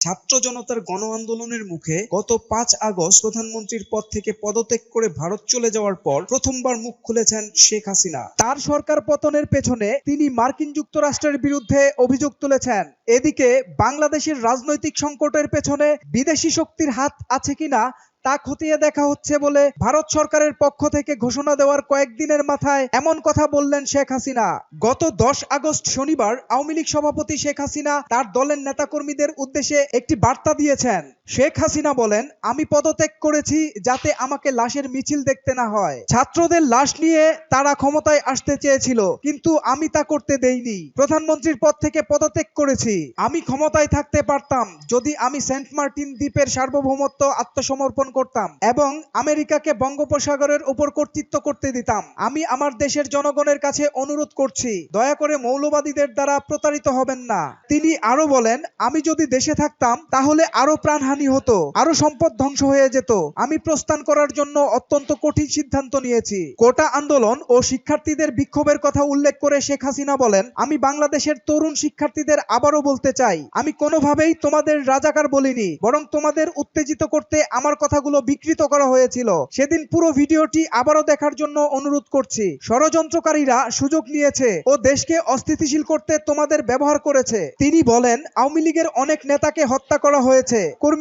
ছাত্র জনতার গণ আন্দোলনের মুখে গত পাঁচ আগস্ট প্রধানমন্ত্রীর পদ থেকে পদত্যাগ করে ভারত চলে যাওয়ার পর প্রথমবার মুখ খুলেছেন শেখ হাসিনা। তার সরকার পতনের পেছনে তিনি মার্কিন যুক্তরাষ্ট্রের বিরুদ্ধে অভিযোগ তুলেছেন। এদিকে বাংলাদেশের রাজনৈতিক সংকটের পেছনে বিদেশি শক্তির হাত আছে কিনা তা খতিয়ে দেখা হচ্ছে বলে ভারত সরকারের পক্ষ থেকে ঘোষণা দেওয়ার কয়েকদিনের মাথায় এমন কথা বললেন শেখ হাসিনা। গত দশ আগস্ট শনিবার আওয়ামী লীগ সভাপতি শেখ হাসিনা তার দলের নেতাকর্মীদের উদ্দেশ্যে একটি বার্তা দিয়েছেন। শেখ হাসিনা বলেন, আমি পদত্যাগ করেছি যাতে আমাকে লাশের মিছিল দেখতে না হয়। ছাত্রদের লাশ নিয়ে তারা ক্ষমতায় আসতে চেয়েছিল, কিন্তু আমি তা করতে দেইনি। প্রধানমন্ত্রীর পদ থেকে পদত্যাগ করেছি। আমি ক্ষমতায় থাকতে পারতাম যদি আমি সেন্ট মার্টিন দ্বীপের সার্বভৌমত্ব আত্মসমর্পণ করতাম এবং আমেরিকাকে বঙ্গোপসাগরের উপর কর্তৃত্ব করতে দিতাম। আমি আমার দেশের জনগণের কাছে অনুরোধ করছি, দয়া করে মৌলবাদীদের দ্বারা প্রতারিত হবেন না। তিনি আরও বলেন, আমি যদি দেশে থাকতাম, তাহলে আরও প্রাণহানি হতো, আরও সম্পদ ধ্বংস হয়ে যেত। আমি প্রস্থান করার জন্য অত্যন্ত কঠিন সিদ্ধান্ত নিয়েছি। কোটা আন্দোলন ও শিক্ষার্থীদের বিক্ষোভের কথা উল্লেখ করে শেখ হাসিনা বলেন, আমি বাংলাদেশের তরুণ শিক্ষার্থীদের আবারও বলতে চাই, আমি কোনোভাবেই তোমাদের রাজাকার বলিনি, বরং তোমাদের উত্তেজিত করতে আমার কথাগুলো বিকৃত করা হয়েছিল। সেদিন পুরো ভিডিওটি আবারও দেখার জন্য অনুরোধ করছি। ষড়যন্ত্রকারীরা সুযোগ নিয়েছে ও দেশকে অস্থিতিশীল করতে তোমাদের ব্যবহার করেছে। তিনি বলেন, আওয়ামী লীগের অনেক নেতাকে হত্যা করা হয়েছে।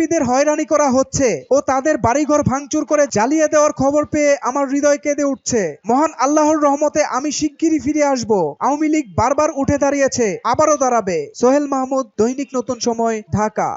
কর্মীদের হয়রানি করা হচ্ছে ও তাদের বাড়িঘর ভাঙচুর করে জ্বালিয়ে দেওয়ার খবর পেয়ে আমার হৃদয় কেঁদে উঠছে। মহান আল্লাহর রহমতে আমি শিগগিরই ফিরে আসব। আওয়ামী লীগ বারবার উঠে দাঁড়িয়েছে, আবারও দাঁড়াবে। সোহেল মাহমুদ, দৈনিক নতুন সময়, ঢাকা।